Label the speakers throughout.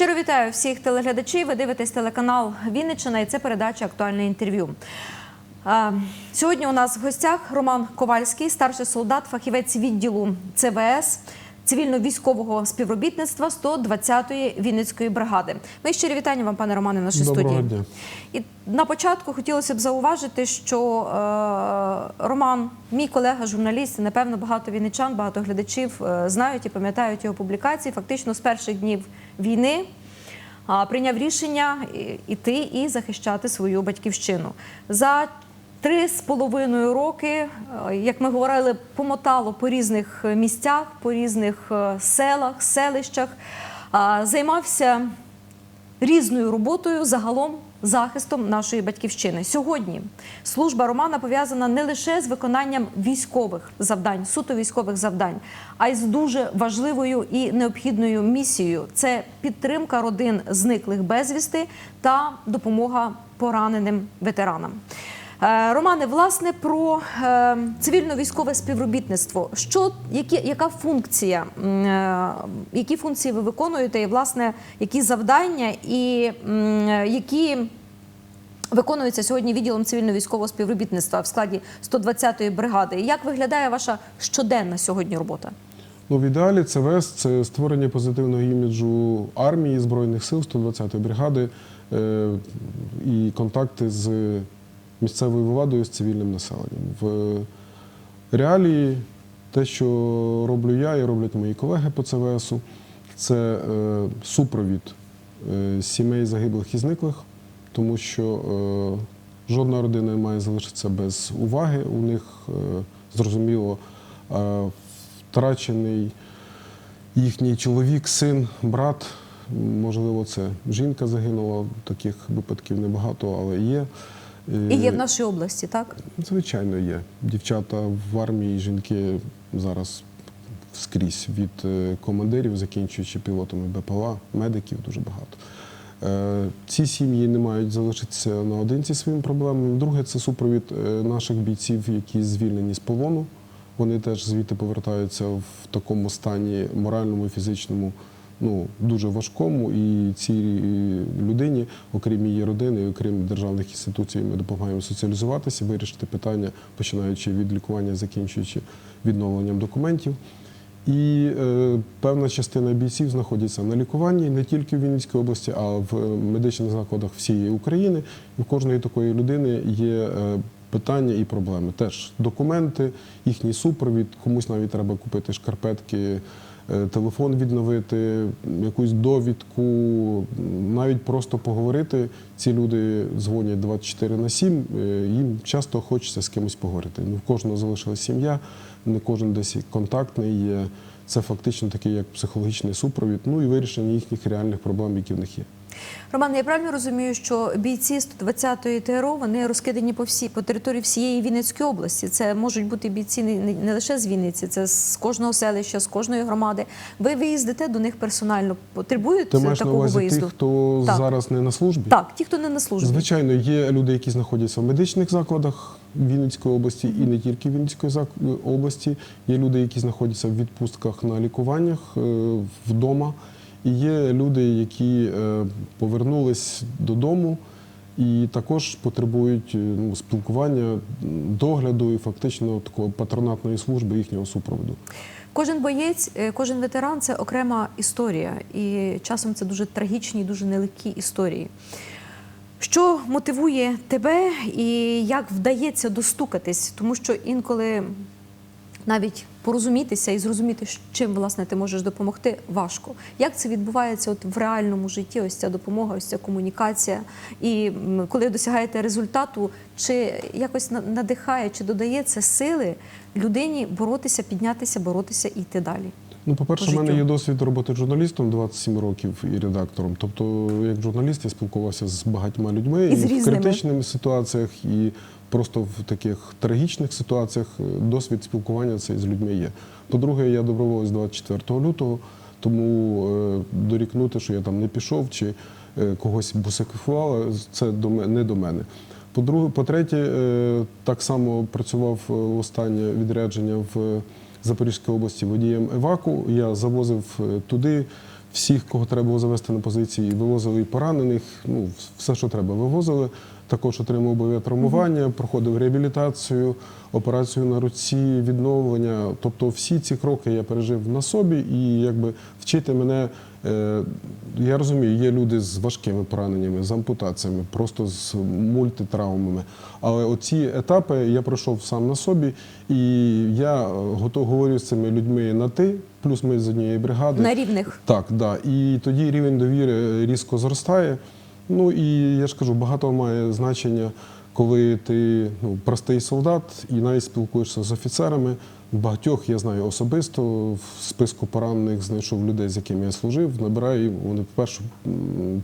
Speaker 1: Щиро вітаю всіх телеглядачів. Ви дивитесь телеканал Вінниччина і це передача Актуальне інтерв'ю. Сьогодні у нас в гостях Роман Ковальський, старший солдат, фахівець відділу ЦВС цивільно-військового співробітництва 120-ї Вінницької бригади. Ми щирі вітання вам, пане Романе, в нашій
Speaker 2: Доброго
Speaker 1: студії.
Speaker 2: дня.
Speaker 1: І на початку хотілося б зауважити, що е, Роман, мій колега, журналіст, напевно, багато вінничан, багато глядачів е, знають і пам'ятають його публікації. Фактично з перших днів війни прийняв рішення іти і захищати свою батьківщину. За три з половиною роки, е, як ми говорили, помотало по різних місцях, по різних е, селах, селищах, займався різною роботою загалом захистом нашої батьківщини. Сьогодні служба Романа пов'язана не лише з виконанням військових завдань, суто військових завдань, а й з дуже важливою і необхідною місією це підтримка родин зниклих безвісти та допомога пораненим ветеранам. Е, Романе, власне, про е, цивільно-військове співробітництво. Що, які, яка функція, е, які функції ви виконуєте, і власне які завдання, і які виконуються сьогодні відділом цивільно-військового співробітництва в складі 120-ї бригади? Як виглядає ваша щоденна сьогодні робота?
Speaker 2: Ну, в ідеалі ЦВС це створення позитивного іміджу армії Збройних сил 120-ї бригади е, і контакти з місцевою владою, з цивільним населенням. В реалії те, що роблю я і роблять мої колеги по ЦВСу, це е, супровід е, сімей загиблих і зниклих, тому що е, жодна родина не має залишитися без уваги. У них е, зрозуміло е, втрачений їхній чоловік, син, брат. Можливо, це жінка загинула. Таких випадків небагато, але є.
Speaker 1: І є
Speaker 2: Е,
Speaker 1: в нашій області, так?
Speaker 2: Звичайно, є. Дівчата в армії, жінки зараз скрізь від е, командирів, закінчуючи пілотами БПЛА, медиків дуже багато. Е, Ці сім'ї не мають залишитися наодинці зі своїми проблемами. Друге, це супровід е, наших бійців, які звільнені з полону. Вони теж звідти повертаються в такому стані моральному і фізичному, ну дуже важкому. І цій е, людині, окрім її родини, окрім державних інституцій, ми допомагаємо соціалізуватися, вирішити питання, починаючи від лікування, закінчуючи відновленням документів. І е, певна частина бійців знаходиться на лікуванні не тільки в Вінницькій області, а в медичних закладах всієї України. І в кожної такої людини є е, питання і проблеми. Теж документи, їхній супровід, комусь навіть треба купити шкарпетки, телефон відновити, якусь довідку, навіть просто поговорити. Ці люди дзвонять 24 на 7, е, їм часто хочеться з кимось поговорити. Не в кожного залишилась сім'я, не кожен десь контактний є. Це фактично такий як психологічний супровід, ну і вирішення їхніх реальних проблем, які в них є.
Speaker 1: Роман, я правильно розумію, що бійці 120-ї ТРО вони розкидані по всій по території всієї Вінницької області. Це можуть бути бійці не, не, лише з Вінниці, це з кожного селища, з кожної громади. Ви виїздите до них персонально, потребують
Speaker 2: Ти маєш на
Speaker 1: такого
Speaker 2: увазі
Speaker 1: виїзду?
Speaker 2: тих, хто
Speaker 1: Так.
Speaker 2: зараз не на службі?
Speaker 1: Так, ті, хто не на службі.
Speaker 2: Звичайно, є люди, які знаходяться в медичних закладах Вінницької області і не тільки Вінницької області. Є люди, які знаходяться в відпустках на лікуваннях е, вдома. І є люди, які е, повернулись додому і також потребують е, ну, спілкування, догляду і фактично такої патронатної служби їхнього супроводу.
Speaker 1: Кожен боєць, е, кожен ветеран це окрема історія, і часом це дуже трагічні, дуже нелегкі історії. Що мотивує тебе і як вдається достукатись? Тому що інколи навіть порозумітися і зрозуміти, чим власне ти можеш допомогти, важко. Як це відбувається от в реальному житті? Ось ця допомога, ось ця комунікація. І коли досягаєте результату, чи якось надихає, чи додає це сили людині боротися, піднятися, боротися і йти далі?
Speaker 2: Ну, по-перше, в мене є досвід роботи журналістом 27 років і редактором. Тобто, як журналіст, я спілкувався з багатьма людьми
Speaker 1: І з
Speaker 2: в критичних ситуаціях, і просто в таких трагічних ситуаціях е, досвід спілкування цей з людьми є. По-друге, я доброволець 24 лютого, тому е, дорікнути, що я там не пішов чи е, когось бусифікували, це до ме- не до мене. По-друге, по-третє, так само працював е, останнє відрядження в Запорізькій області водієм Еваку. Я завозив е, туди всіх, кого треба було завести на позиції, вивозили і поранених. Ну, все, що треба, вивозили. Також отримав бойове травмування, проходив реабілітацію, операцію на руці, відновлення. Тобто всі ці кроки я пережив на собі, і якби вчити мене. Е, я розумію, є люди з важкими пораненнями, з ампутаціями, просто з мультитравмами. Але оці етапи я пройшов сам на собі, і я е, готов говорю з цими людьми на ти, плюс ми з однієї бригади.
Speaker 1: На рівних.
Speaker 2: Так, да. І тоді рівень довіри різко зростає. Ну і я ж кажу, багато має значення, коли ти ну, простий солдат і навіть спілкуєшся з офіцерами. Багатьох я знаю особисто в списку поранених знайшов людей, з якими я служив. Набираю їм, вони першу,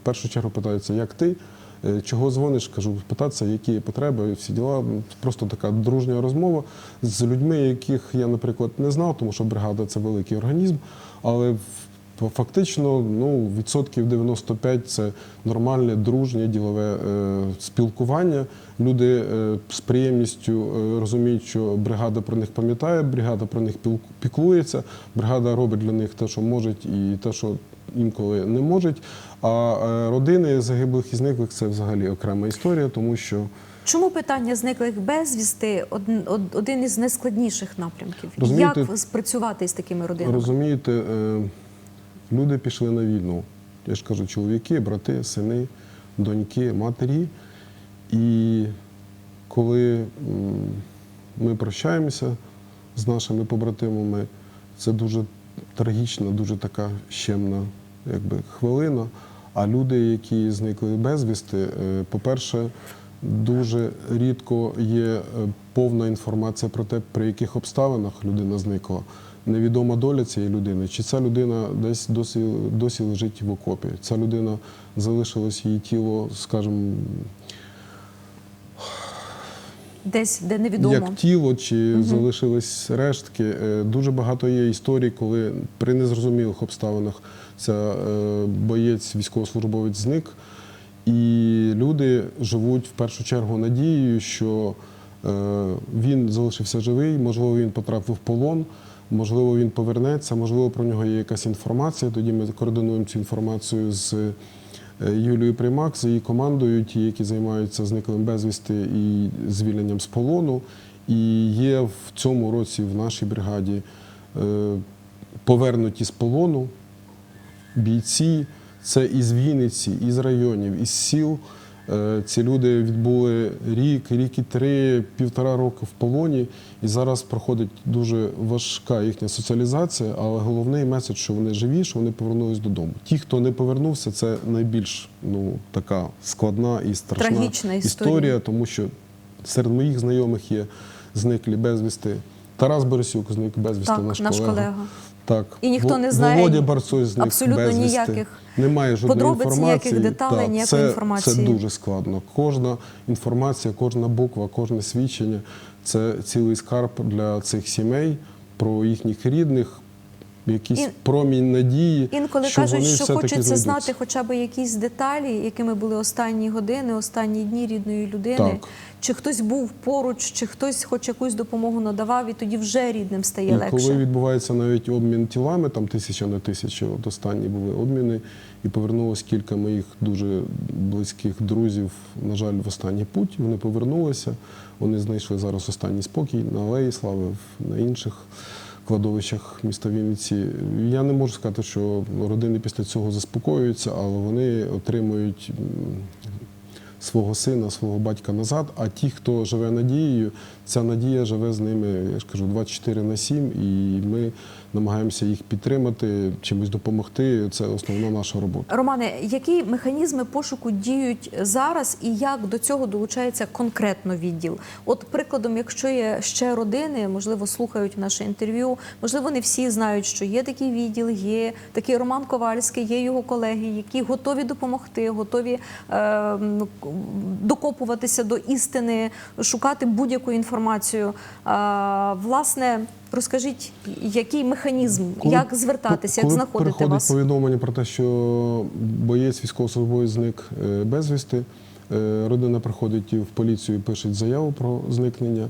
Speaker 2: першу чергу питаються, як ти, Е, чого дзвониш, кажу, питатися, які є потреби, всі діла. Просто така дружня розмова з людьми, яких я, наприклад, не знав, тому що бригада це великий організм, але в- Фактично, ну, відсотків 95 це нормальне, дружнє ділове е, спілкування. Люди е, з приємністю е, розуміють, що бригада про них пам'ятає, бригада про них піклується, бригада робить для них те, що може, і те, що інколи не можуть. А родини загиблих і зниклих це взагалі окрема історія, тому що
Speaker 1: Чому питання зниклих безвісти один, один із найскладніших напрямків?
Speaker 2: Розумієте,
Speaker 1: Як спрацювати з такими родинами?
Speaker 2: Розумієте, люди пішли на війну. Я ж кажу, чоловіки, брати, сини, доньки, матері. І коли ми прощаємося з нашими побратимами, це дуже трагічна, дуже така щемна якби, хвилина. А люди, які зникли безвісти, е, по-перше, дуже рідко є е, повна інформація про те, при яких обставинах людина зникла. Невідома доля цієї людини, чи ця людина десь досі, досі лежить в окопі. Ця людина залишилось її тіло, скажімо,
Speaker 1: Десь, де невідомо.
Speaker 2: як тіло, чи залишились рештки. Е, Дуже багато є історій, коли при незрозумілих обставинах ця е, боєць, військовослужбовець зник. І люди живуть в першу чергу надією, що е, він залишився живий, можливо, він потрапив в полон, можливо, він повернеться, можливо, про нього є якась інформація. Тоді ми координуємо цю інформацію з е, Юлією Приймак, з її командою, ті, які займаються зниклим безвісти і звільненням з полону. І є в цьому році в нашій бригаді е, повернуті з полону бійці. Це із Вінниці, із районів, із сіл. Е, Ці люди відбули рік, рік і три, півтора року в полоні, і зараз проходить дуже важка їхня соціалізація, але головний меседж, що вони живі, що вони повернулись додому. Ті, хто не повернувся, це найбільш ну, така складна і страшна
Speaker 1: Трагічна історія.
Speaker 2: тому що серед моїх знайомих є зниклі безвісти. Тарас Борисюк зник безвісти, наш,
Speaker 1: наш
Speaker 2: колега.
Speaker 1: колега.
Speaker 2: Так.
Speaker 1: І ніхто не знає
Speaker 2: Володя Барцой зник
Speaker 1: абсолютно
Speaker 2: безвісти.
Speaker 1: ніяких
Speaker 2: Немає жодної
Speaker 1: подробиць,
Speaker 2: інформації.
Speaker 1: ніяких деталей,
Speaker 2: Так,
Speaker 1: ніякої
Speaker 2: це,
Speaker 1: інформації.
Speaker 2: Це дуже складно. Кожна інформація, кожна буква, кожне свідчення це цілий скарб для цих сімей про їхніх рідних, якийсь
Speaker 1: І-
Speaker 2: промінь надії.
Speaker 1: Інколи
Speaker 2: що
Speaker 1: кажуть,
Speaker 2: вони
Speaker 1: що хочеться знати хоча б якісь деталі, якими були останні години, останні дні рідної людини.
Speaker 2: Так.
Speaker 1: Чи хтось був поруч, чи хтось хоч якусь допомогу надавав, і тоді вже рідним стає
Speaker 2: І
Speaker 1: легше.
Speaker 2: коли відбувається навіть обмін тілами, там тисяча на тисячу, от останні були обміни, і повернулось кілька моїх дуже близьких друзів, на жаль, в останній путь. Вони повернулися, вони знайшли зараз останній спокій на Алеї Слави, на інших кладовищах міста Вінниці. Я не можу сказати, що родини після цього заспокоюються, але вони отримують свого сина, свого батька назад. А ті, хто живе надією, ця надія живе з ними, я ж кажу, 24 на 7, і ми намагаємося їх підтримати, чимось допомогти. Це основна наша робота.
Speaker 1: Романе, які механізми пошуку діють зараз і як до цього долучається конкретно відділ? От прикладом, якщо є ще родини, можливо, слухають наше інтерв'ю, можливо, не всі знають, що є такий відділ, є такий Роман Ковальський, є його колеги, які готові допомогти, готові е, докопуватися до істини, шукати будь-яку інформацію. А, власне, розкажіть, який механізм,
Speaker 2: Коли-
Speaker 1: як звертатися, як знаходити
Speaker 2: приходить
Speaker 1: вас?
Speaker 2: повідомлення про те, що боєць військовослужбовець зник е, безвісти, е, родина приходить в поліцію, пише заяву про зникнення.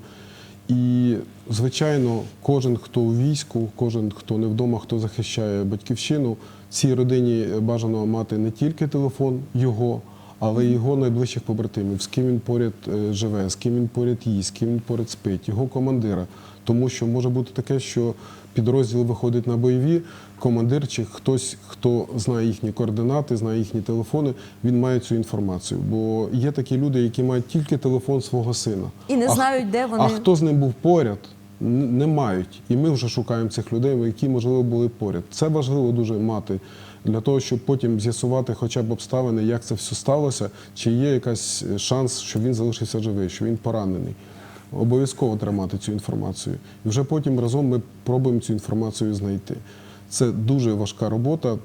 Speaker 2: І, звичайно, кожен, хто у війську, кожен, хто не вдома, хто захищає батьківщину, цій родині бажано мати не тільки телефон його, але його найближчих побратимів, з ким він поряд е, живе, з ким він поряд їсть, з ким він поряд спить, його командира. Тому що може бути таке, що підрозділ виходить на бойові, командир чи хтось, хто знає їхні координати, знає їхні телефони, він має цю інформацію. Бо є такі люди, які мають тільки телефон свого сина.
Speaker 1: І не
Speaker 2: А
Speaker 1: знають, де вони.
Speaker 2: А хто з ним був поряд, не мають. І ми вже шукаємо цих людей, які, можливо, були поряд. Це важливо дуже мати для того, щоб потім з'ясувати хоча б обставини, як це все сталося, чи є якась е, шанс, що він залишився живий, що він поранений. Обов'язково треба мати цю інформацію. І вже потім разом ми пробуємо цю інформацію знайти. Це дуже важка робота.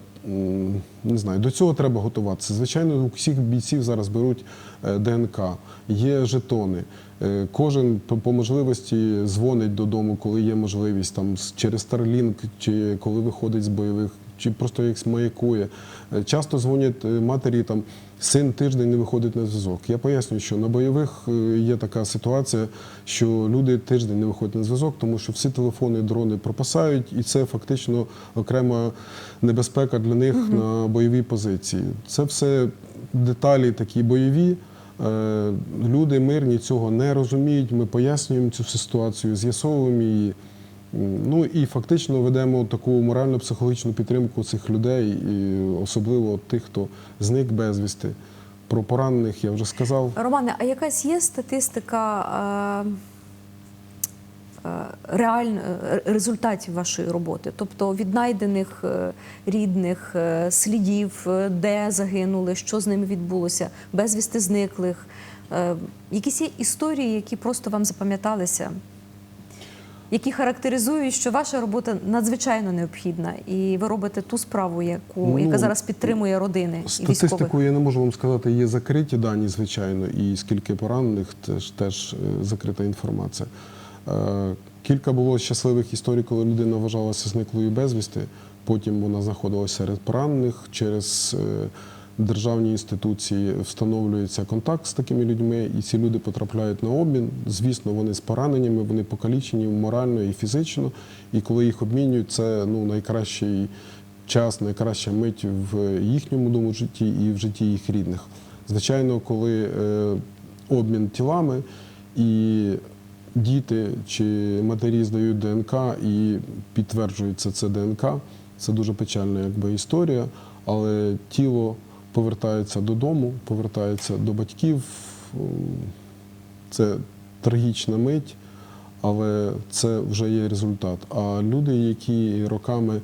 Speaker 2: Не знаю, до цього треба готуватися. Звичайно, у всіх бійців зараз беруть е, ДНК, є жетони. Е, Кожен по можливості дзвонить додому, коли є можливість там через Starlink, чи коли виходить з бойових, чи просто як маякує. Е, Часто дзвонять е, матері там. Син тиждень не виходить на зв'язок. Я пояснюю, що на бойових е, є така ситуація, що люди тиждень не виходять на зв'язок, тому що всі телефони, дрони пропасають, і це фактично окрема небезпека для них на бойовій позиції. Це все деталі такі бойові. Люди мирні цього не розуміють. Ми пояснюємо цю ситуацію, з'ясовуємо її. Ну і фактично ведемо таку морально-психологічну підтримку цих людей, і особливо тих, хто зник безвісти. Про поранених я вже сказав.
Speaker 1: Романе, а якась є статистика е, е, реально е, результатів вашої роботи? Тобто віднайдених рідних слідів, де загинули, що з ними відбулося, безвісти зниклих. Якісь є історії, які просто вам запам'яталися? Які характеризують, що ваша робота надзвичайно необхідна, і ви робите ту справу, яку
Speaker 2: Ну,
Speaker 1: яка зараз підтримує родини військових.
Speaker 2: Статистику я не можу вам сказати, є закриті дані, звичайно, і скільки поранених теж, теж е, закрита інформація. Е, Кілька було щасливих історій, коли людина вважалася зниклою безвісти. Потім вона знаходилася серед поранених через е, державні інституції встановлюється контакт з такими людьми, і ці люди потрапляють на обмін. Звісно, вони з пораненнями, вони покалічені морально і фізично. І коли їх обмінюють, це ну найкращий час, найкраща мить в їхньому дому житті і в житті їх рідних. Звичайно, коли е, обмін тілами і діти чи матері здають ДНК і підтверджується це ДНК, це дуже печальна якби, історія, але тіло повертається додому, повертається до батьків. Це трагічна мить, але це вже є результат. А люди, які роками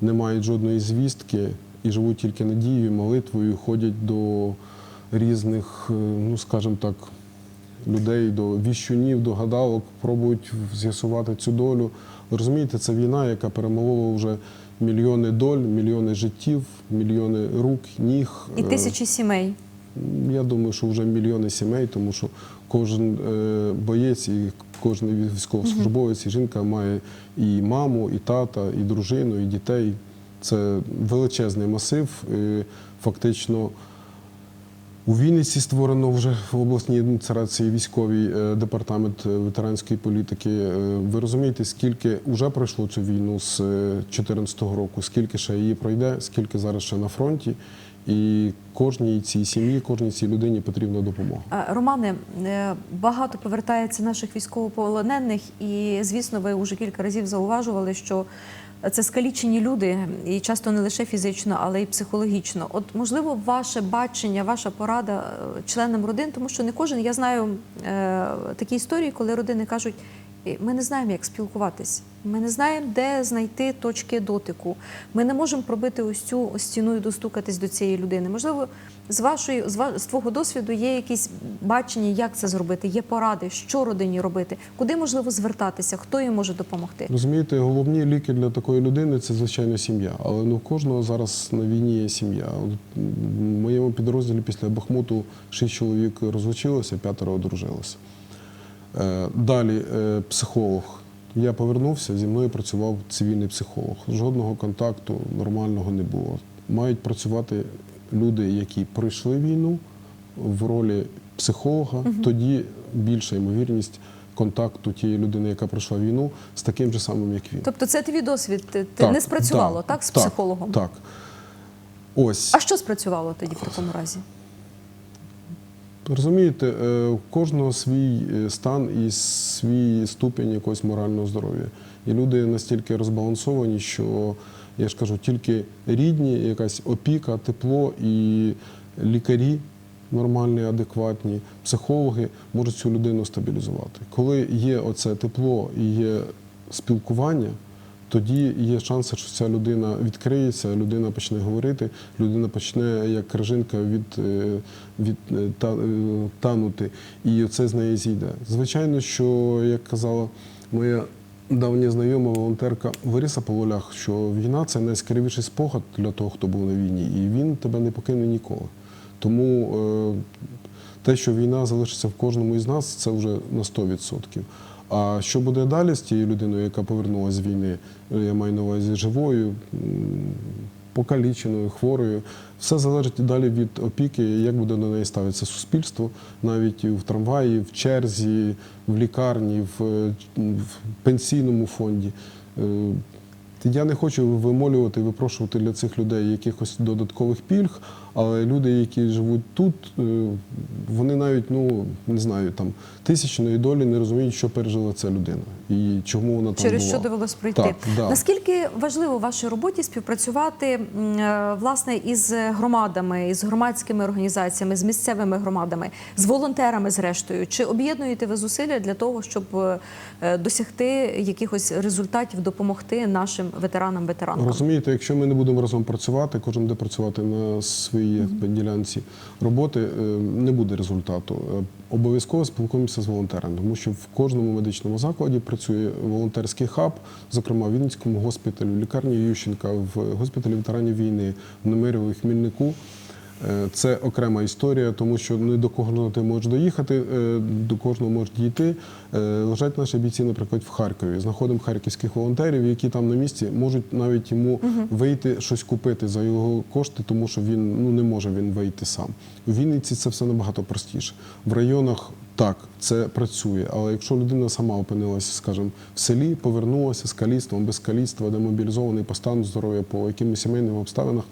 Speaker 2: не мають жодної звістки і живуть тільки надією, молитвою, ходять до різних, е, ну скажімо так, людей, до віщунів, до гадалок, пробують з'ясувати цю долю. Розумієте, це війна, яка перемолола вже мільйони доль, мільйони життів, мільйони рук, ніг.
Speaker 1: І
Speaker 2: Е,
Speaker 1: тисячі сімей.
Speaker 2: я думаю, що вже мільйони сімей, тому що кожен е, боєць і кожен військовослужбовець і жінка має і маму, і тата, і дружину, і дітей. Це величезний масив. Фактично у Вінниці створено вже в обласній адміністрації військовий е, департамент е, ветеранської політики. Е, Ви розумієте, скільки вже пройшло цю війну з 2014 року, скільки ще її пройде, скільки зараз ще на фронті. І кожній цій сім'ї, кожній цій людині потрібна допомога.
Speaker 1: Романе, багато повертається наших військовополонених, і звісно, ви вже кілька разів зауважували, що це скалічені люди, і часто не лише фізично, але й психологічно. От можливо, ваше бачення, ваша порада е, членам родин, тому що не кожен я знаю е, такі історії, коли родини кажуть. «Е, Ми не знаємо, як спілкуватись. Ми не знаємо, де знайти точки дотику. Ми не можемо пробити ось цю стіну і достукатись до цієї людини. Можливо, з вашої з, ва- з твого досвіду є якісь бачення, як це зробити, є поради, що родині робити, куди можливо звертатися, хто їй може допомогти.
Speaker 2: Розумієте, головні ліки для такої людини це звичайно сім'я. Але ну кожного зараз на війні є сім'я. В моєму підрозділі після Бахмуту шість чоловік розлучилося, п'ятеро одружилося. Е, Далі е, психолог. Я повернувся, зі мною працював цивільний психолог. Жодного контакту нормального не було. Мають працювати люди, які пройшли війну в ролі психолога, тоді більша ймовірність контакту тієї людини, яка пройшла війну, з таким же самим, як він.
Speaker 1: Тобто це твій досвід ти, ти не спрацювало, так, з психологом?
Speaker 2: Так. Ось.
Speaker 1: А що спрацювало тоді в такому разі?
Speaker 2: Розумієте, е, у кожного свій е, стан і свій ступінь якогось морального здоров'я. І люди настільки розбалансовані, що я ж кажу, тільки рідні, якась опіка, тепло і лікарі нормальні, адекватні, психологи можуть цю людину стабілізувати. Коли є оце тепло і є спілкування, тоді є шанси, що ця людина відкриється, людина почне говорити, людина почне як крижинка від, е, від е, та, е, танути, і це з неї зійде. Звичайно, що як казала моя давня знайома волонтерка Лариса по волях, що війна це найскравіший спогад для того, хто був на війні, і він тебе не покине ніколи. Тому те, що війна залишиться в кожному із нас, це вже на 100%. А що буде далі з тією людиною, яка повернулася з війни, е, я маю на увазі живою, покаліченою, хворою, все залежить далі від опіки, як буде до неї ставитися суспільство, навіть в трамваї, в черзі, в лікарні, в, е, в пенсійному фонді. Е, я не хочу вимолювати, випрошувати для цих людей якихось додаткових пільг, але люди, які живуть тут, е, вони навіть ну не знаю, там тисячної долі не розуміють, що пережила ця людина і чому вона там
Speaker 1: Через
Speaker 2: була.
Speaker 1: що довелось пройти.
Speaker 2: Так, да.
Speaker 1: Наскільки важливо в вашій роботі співпрацювати е, власне із громадами, із громадськими організаціями, з місцевими громадами, з волонтерами, зрештою? Чи об'єднуєте ви зусилля для того, щоб е, досягти якихось результатів, допомогти нашим ветеранам ветеранкам?
Speaker 2: Розумієте, якщо ми не будемо разом працювати, кожен буде працювати на своїй ділянці роботи, е, не буде результату. Е, Обов'язково спілкуємося з волонтерами, тому що в кожному медичному закладі працює волонтерський хаб, зокрема в Вінницькому госпіталі, в лікарні Ющенка, в госпіталі ветеранів війни, в Немирєві, в Хмільнику. Е, Це окрема історія, тому що не до кожного ти можеш доїхати, е, до кожного можеш дійти. Е, Лежать наші бійці, наприклад, в Харкові. Знаходимо харківських волонтерів, які там на місці можуть навіть йому вийти щось купити за його кошти, тому що він ну не може він вийти сам. У Вінниці це все набагато простіше. В районах так це працює, але якщо людина сама опинилася, скажімо, в селі, повернулася з каліцтвом, без каліцтва, демобілізований по стану здоров'я, по якимось сімейним обставинах.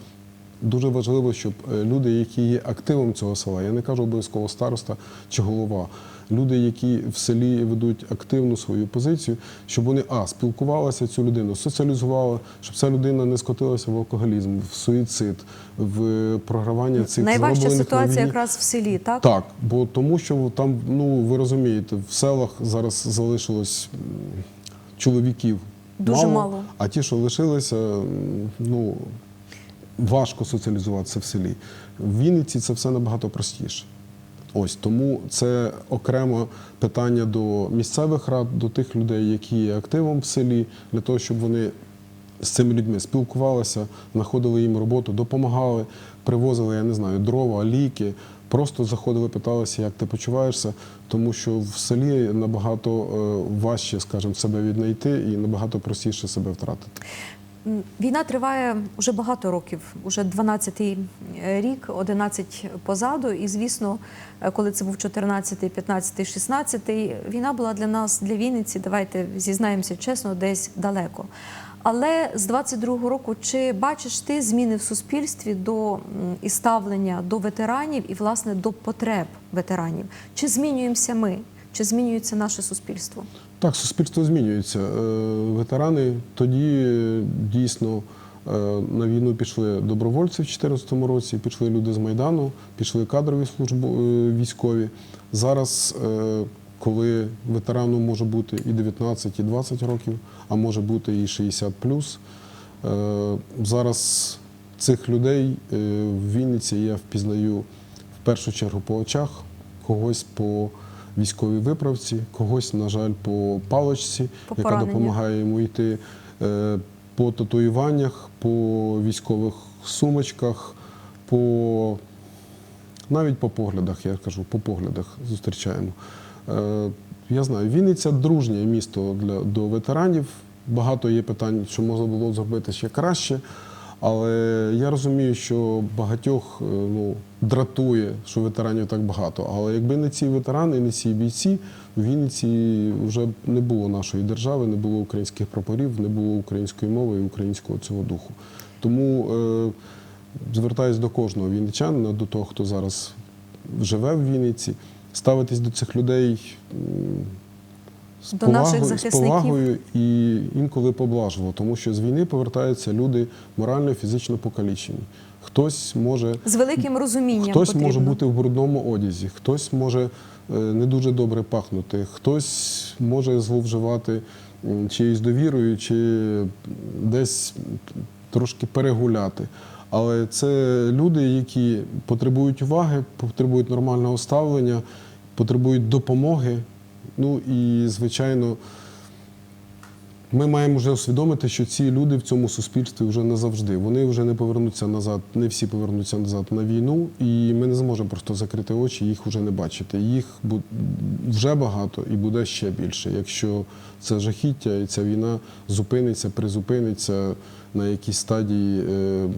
Speaker 2: Дуже важливо, щоб е, люди, які є активом цього села, я не кажу обов'язково староста чи голова, люди, які в селі ведуть активну свою позицію, щоб вони а спілкувалися цю людину, соціалізували, щоб ця людина не скотилася в алкоголізм, в суїцид, в програвання цих
Speaker 1: Найважча ситуація якраз в селі, так?
Speaker 2: Так, бо тому що там, ну ви розумієте, в селах зараз залишилось чоловіків
Speaker 1: Дуже мало.
Speaker 2: а ті, що лишилися, ну важко соціалізуватися в селі. В Вінниці це все набагато простіше. Ось тому це окремо питання до місцевих рад, до тих людей, які є активом в селі, для того, щоб вони з цими людьми спілкувалися, знаходили їм роботу, допомагали, привозили, я не знаю, дрова, ліки. Просто заходили, питалися, як ти почуваєшся, тому що в селі набагато е, важче, скажімо, себе віднайти і набагато простіше себе втратити.
Speaker 1: Війна триває вже багато років, уже 12-й рік, 11 позаду. І звісно, е, коли це був 14-й, 15-й, 16-й, війна була для нас, для Вінниці, давайте зізнаємося чесно, десь далеко. Але з 22-го року чи бачиш ти зміни в суспільстві до і ставлення до ветеранів і власне до потреб ветеранів? Чи змінюємося ми? Чи змінюється наше суспільство?
Speaker 2: Так, суспільство змінюється. Е, Ветерани тоді е, дійсно е, на війну пішли добровольці в 2014 році, пішли люди з Майдану, пішли кадрові службу е, військові. Зараз, коли ветерану може бути і 19, і 20 років, а може бути і 60 плюс, зараз цих людей в Вінниці я впізнаю в першу чергу по очах, когось по військовій виправці, когось, на жаль, по паличці,
Speaker 1: По
Speaker 2: яка допомагає йому йти, е, по татуюваннях, по військових сумочках, по навіть по поглядах, я кажу, по поглядах зустрічаємо. Е, Я знаю, Вінниця дружнє місто для, до ветеранів. Багато є питань, що можна було зробити ще краще. Але я розумію, що багатьох е, ну, дратує, що ветеранів так багато. Але якби не ці ветерани, не ці бійці, В Вінниці вже не було нашої держави, не було українських прапорів, не було української мови і українського цього духу. Тому е, звертаюсь до кожного вінничанина, до того, хто зараз живе в Вінниці, ставитись до цих людей з
Speaker 1: До наших
Speaker 2: повагою, з повагою і інколи поблажливо, тому що з війни повертаються люди морально, фізично покалічені. Хтось може
Speaker 1: З великим розумінням
Speaker 2: Хтось
Speaker 1: потрібно.
Speaker 2: може бути в брудному одязі, хтось може е, не дуже добре пахнути, хтось може зловживати м, чиюсь довірою, чи десь трошки перегуляти. Але це люди, які потребують уваги, потребують нормального ставлення, потребують допомоги. Ну і, звичайно, ми маємо вже усвідомити, що ці люди в цьому суспільстві вже не завжди. Вони вже не повернуться назад, не всі повернуться назад на війну, і ми не зможемо просто закрити очі, їх вже не бачити. Їх вже багато і буде ще більше, якщо це жахіття і ця війна зупиниться, призупиниться на якійсь стадії. Е,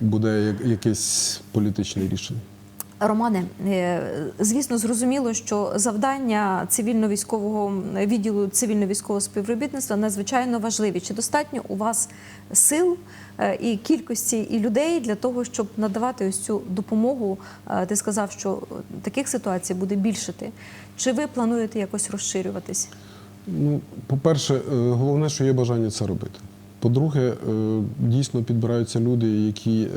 Speaker 2: буде якесь політичне рішення.
Speaker 1: Романе, е, звісно, зрозуміло, що завдання цивільно-військового відділу цивільно-військового співробітництва надзвичайно важливі. Чи достатньо у вас сил е, і кількості і людей для того, щоб надавати ось цю допомогу? Е, Ти сказав, що таких ситуацій буде більшити. Чи ви плануєте якось розширюватись?
Speaker 2: Ну, по-перше, головне, що є бажання це робити. По-друге, дійсно підбираються люди, які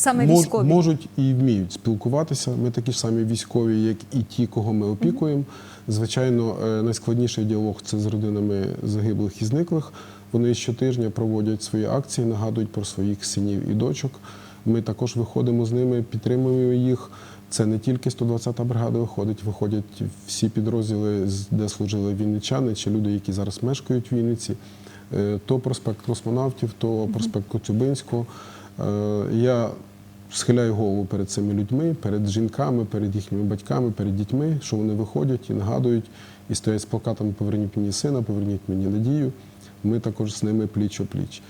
Speaker 1: Саме військові?
Speaker 2: можуть і вміють спілкуватися. Ми такі ж самі військові, як і ті, кого ми опікуємо. Звичайно, е, найскладніший діалог це з родинами загиблих і зниклих. Вони щотижня проводять свої акції, нагадують про своїх синів і дочок. Ми також виходимо з ними, підтримуємо їх. Це не тільки 120-та бригада виходить, виходять всі підрозділи, де служили вінничани чи люди, які зараз мешкають в Вінниці. Е, То проспект космонавтів, то проспект Коцюбинського. Е, Я схиляю голову перед цими людьми, перед жінками, перед їхніми батьками, перед дітьми, що вони виходять і нагадують, і стоять з плакатами Поверніть мені сина, поверніть мені надію. Ми також з ними пліч о пліч.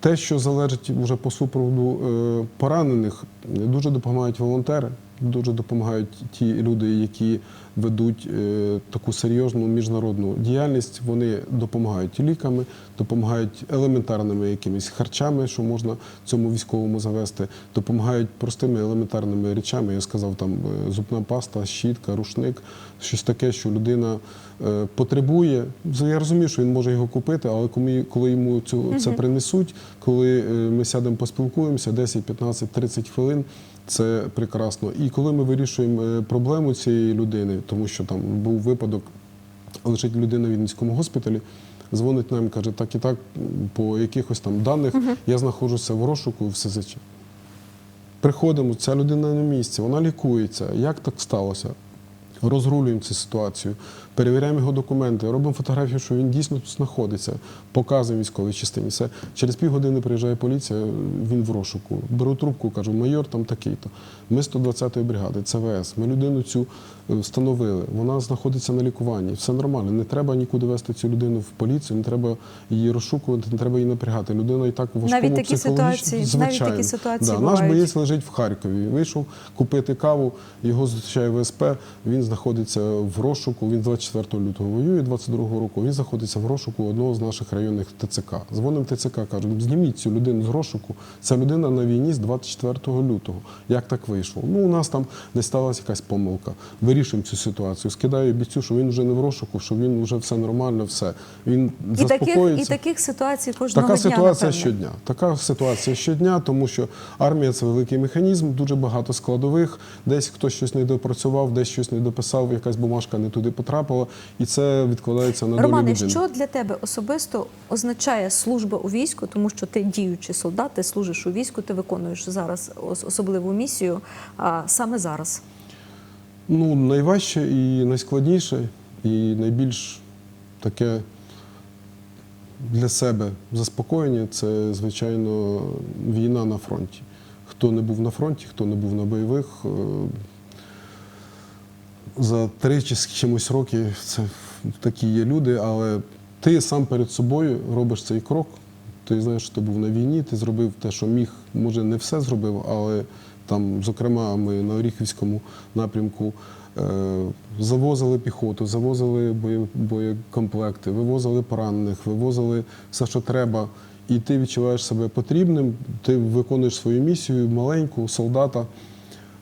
Speaker 2: Те, що залежить вже по супроводу е, поранених, дуже допомагають волонтери, дуже допомагають ті люди, які ведуть е, таку серйозну міжнародну діяльність. Вони допомагають ліками, допомагають елементарними якимись харчами, що можна цьому військовому завести, допомагають простими елементарними речами. Я сказав, там е, зубна паста, щітка, рушник, щось таке, що людина е, потребує. Я розумію, що він може його купити, але коли- коли йому цю, це принесуть, коли е, ми сядемо поспілкуємося 10, 15, 30 хвилин. Це прекрасно. І коли ми вирішуємо проблему цієї людини, тому що там був випадок, лежить людина в Вінницькому госпіталі, дзвонить нам, каже, так і так, по якихось там даних я знаходжуся в розшуку в СЗЧ. Приходимо, ця людина на місці, вона лікується. Як так сталося? Розрулюємо цю ситуацію, перевіряємо його документи, робимо фотографію, що він дійсно тут знаходиться, показуємо військовій частині. Все. Через півгодини приїжджає поліція, він в розшуку. Беру трубку, кажу, майор там такий-то. Ми 120-ї бригади, ЦВС. Ми людину цю е, встановили. Вона знаходиться на лікуванні. Все нормально. Не треба нікуди вести цю людину в поліцію, не треба її розшукувати, не треба її напрягати. Людина і так важкому
Speaker 1: Навіть такі ситуації- навіть такі ситуації
Speaker 2: да, Наш боєць лежить в Харкові. Вийшов купити каву, його зустрічає ВСП. Він знаходиться в розшуку. Він 24 лютого воює 22 року. Він знаходиться в розшуку одного з наших районних ТЦК. Дзвонимо ТЦК, кажуть, зніміть цю людину з розшуку. Ця людина на війні з 24 лютого. Як так вийшло? Ну, у нас там десь сталася якась помилка. Вирішуємо цю ситуацію. Скидаю бійцю, що він вже не в розшуку, що він вже все нормально, все. Він
Speaker 1: І таких, і таких ситуацій кожного
Speaker 2: Така
Speaker 1: дня.
Speaker 2: ситуація
Speaker 1: напевне.
Speaker 2: щодня. Така ситуація щодня, тому що армія це великий механізм, дуже багато складових. Десь хтось щось не допрацював, десь щось не дописав, якась бумажка не туди потрапила, і це відкладається на долю
Speaker 1: Романе,
Speaker 2: людини.
Speaker 1: що для тебе особисто означає служба у війську, тому що ти діючий солдат, ти служиш у війську, ти виконуєш зараз особливу місію, а саме зараз.
Speaker 2: Ну, найважче і найскладніше, і найбільш таке для себе заспокоєння це, звичайно, війна на фронті. Хто не був на фронті, хто не був на бойових. За три чи з чимось роки це такі є люди, але ти сам перед собою робиш цей крок. Ти знаєш, що ти був на війні, ти зробив те, що міг, може, не все зробив, але там, зокрема, ми на Оріхівському напрямку Е, Завозили піхоту, завозили боєкомплекти, вивозили поранених, вивозили все, що треба. І ти відчуваєш себе потрібним, ти виконуєш свою місію маленьку, солдата.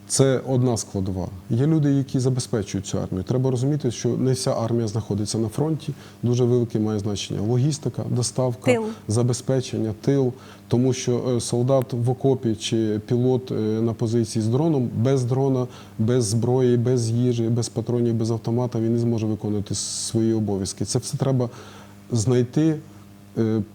Speaker 2: Це одна складова. Є люди, які забезпечують цю армію. Треба розуміти, що не вся армія знаходиться на фронті. Дуже велике має значення логістика, доставка,
Speaker 1: Тил.
Speaker 2: забезпечення, тил. Тому що е, солдат в окопі чи пілот е, на позиції з дроном без дрона, без зброї, без їжі, без патронів, без автомата він не зможе виконувати свої обов'язки. Це все треба знайти,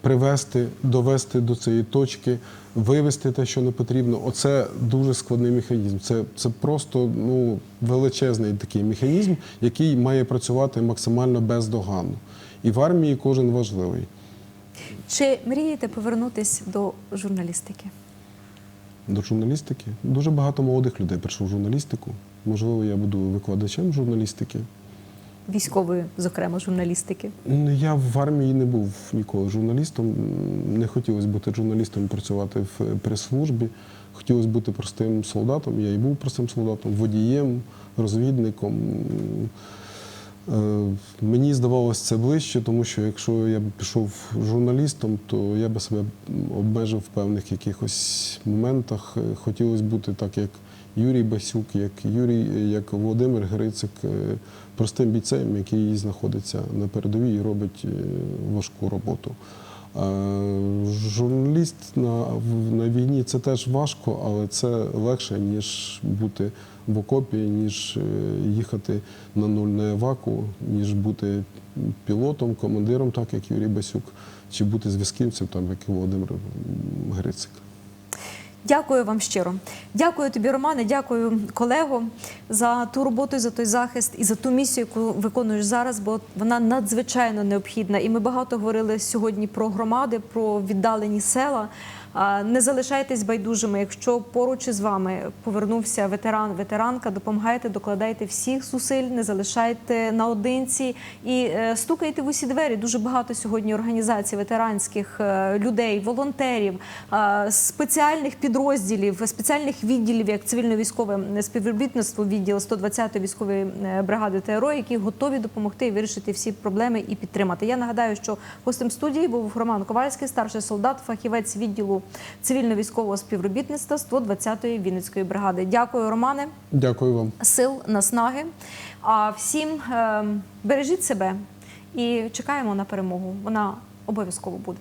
Speaker 2: привести, довести до цієї точки, вивести те, що не потрібно. Оце дуже складний механізм. Це, це просто ну, величезний такий механізм, який має працювати максимально бездоганно. І в армії кожен важливий.
Speaker 1: Чи мрієте повернутися до журналістики?
Speaker 2: До журналістики. Дуже багато молодих людей прийшло в журналістику. Можливо, я буду викладачем журналістики.
Speaker 1: Військової, зокрема, журналістики?
Speaker 2: Ну, Я в армії не був ніколи журналістом. Не хотілося бути журналістом працювати в прес-службі. Хотілося бути простим солдатом. Я і був простим солдатом, водієм, розвідником. Е, Мені здавалося це ближче, тому що якщо я б пішов журналістом, то я би себе обмежив в певних якихось моментах. Е, Хотілося бути так, як Юрій Басюк, як Юрій, як Володимир Грицик, е, простим бійцем, який знаходиться на передовій і робить е, важку роботу. Е, Журналіст на, на війні це теж важко, але це легше, ніж бути в окопі, ніж е, їхати на нуль на еваку, ніж бути пілотом, командиром, так як Юрій Басюк, чи бути зв'язківцем, там, як і Володимир Грицик.
Speaker 1: Дякую вам щиро. Дякую тобі, Романе. Дякую колего за ту роботу, за той захист і за ту місію, яку виконуєш зараз, бо вона надзвичайно необхідна. І ми багато говорили сьогодні про громади, про віддалені села. Не залишайтесь байдужими. Якщо поруч із вами повернувся ветеран, ветеранка, допомагайте, докладайте всіх зусиль, не залишайте наодинці і е, стукайте в усі двері. Дуже багато сьогодні організацій ветеранських е, людей, волонтерів, е, спеціальних підрозділів, спеціальних відділів, як цивільно-військове співробітництво, відділ 120-ї військової бригади ТРО, які готові допомогти вирішити всі проблеми і підтримати. Я нагадаю, що гостем студії був Роман Ковальський, старший солдат, фахівець відділу цивільно-військового співробітництва 120-ї Вінницької бригади. Дякую, Романе.
Speaker 2: Дякую вам.
Speaker 1: Сил, наснаги. А всім е, бережіть себе і чекаємо на перемогу. Вона обов'язково буде.